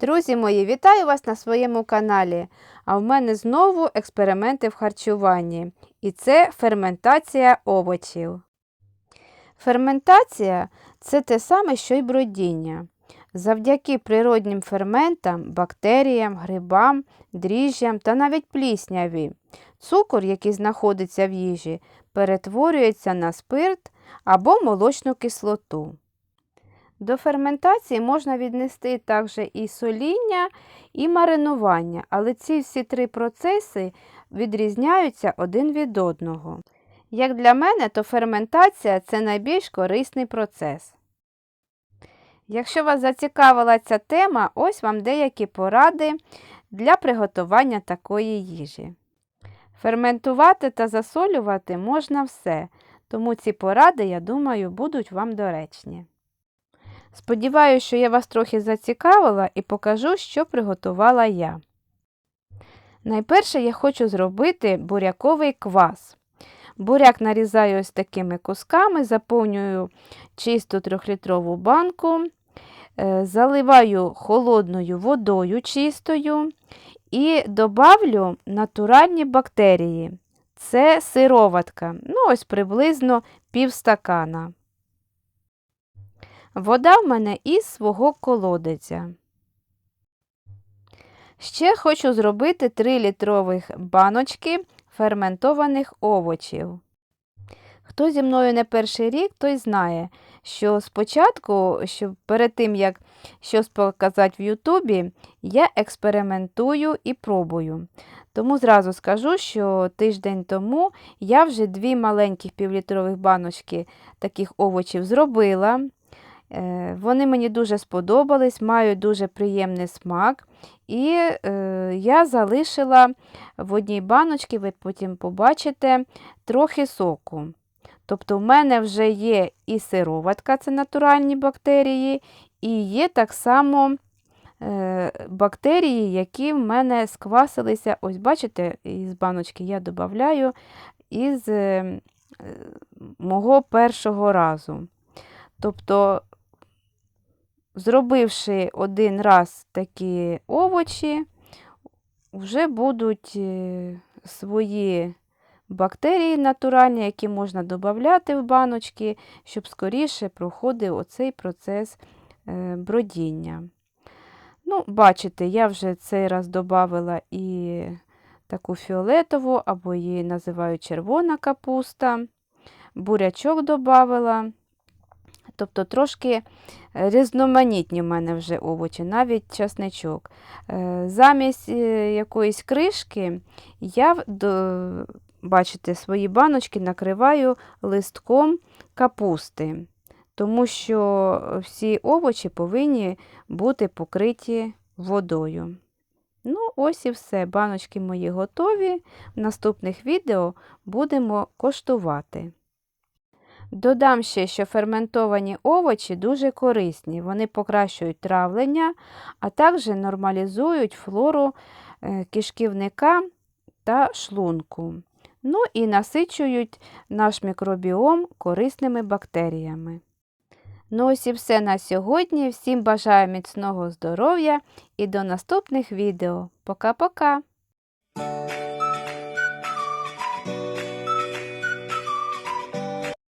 Друзі мої, вітаю вас на своєму каналі. А в мене знову експерименти в харчуванні. І це ферментація овочів. Ферментація це те саме, що й бродіння. Завдяки природнім ферментам, бактеріям, грибам, дріжджам та навіть плісняві. Цукор, який знаходиться в їжі, перетворюється на спирт або молочну кислоту. До ферментації можна віднести також і соління, і маринування, але ці всі три процеси відрізняються один від одного. Як для мене, то ферментація це найбільш корисний процес. Якщо вас зацікавила ця тема, ось вам деякі поради для приготування такої їжі. Ферментувати та засолювати можна все, тому ці поради, я думаю, будуть вам доречні. Сподіваюся, що я вас трохи зацікавила і покажу, що приготувала я. Найперше я хочу зробити буряковий квас. Буряк нарізаю ось такими кусками, заповнюю чисту 3-літрову банку, е, заливаю холодною водою чистою і добавлю натуральні бактерії. Це сироватка, ну ось приблизно пів стакана. Вода в мене із свого колодиця. Ще хочу зробити 3 літрових баночки ферментованих овочів. Хто зі мною не перший рік, той знає, що спочатку, що перед тим, як щось показати в Ютубі, я експериментую і пробую. Тому зразу скажу, що тиждень тому я вже дві маленьких півлітрових баночки таких овочів зробила. Е, Вони мені дуже сподобались, мають дуже приємний смак. І е, я залишила в одній баночці, ви потім побачите, трохи соку. Тобто в мене вже є і сироватка, це натуральні бактерії, і є так само е, бактерії, які в мене сквасилися. Ось, бачите, із баночки я додаю із е, мого першого разу. Тобто Зробивши один раз такі овочі, вже будуть е, свої бактерії натуральні, які можна додати в баночки, щоб скоріше проходив оцей процес е, бродіння. Ну, Бачите, я вже цей раз додала і таку фіолетову, або її називають червона капуста, бурячок додала. Тобто трошки різноманітні в мене вже овочі, навіть часничок. Е, замість е, якоїсь кришки я, бачите, свої баночки накриваю листком капусти, тому що всі овочі повинні бути покриті водою. Ну, ось і все. Баночки мої готові. В наступних відео будемо коштувати. Додам ще, що ферментовані овочі дуже корисні. Вони покращують травлення, а також нормалізують флору е, кишківника та шлунку. Ну і насичують наш мікробіом корисними бактеріями. Ну ось і все на сьогодні. Всім бажаю міцного здоров'я і до наступних відео. Пока-пока!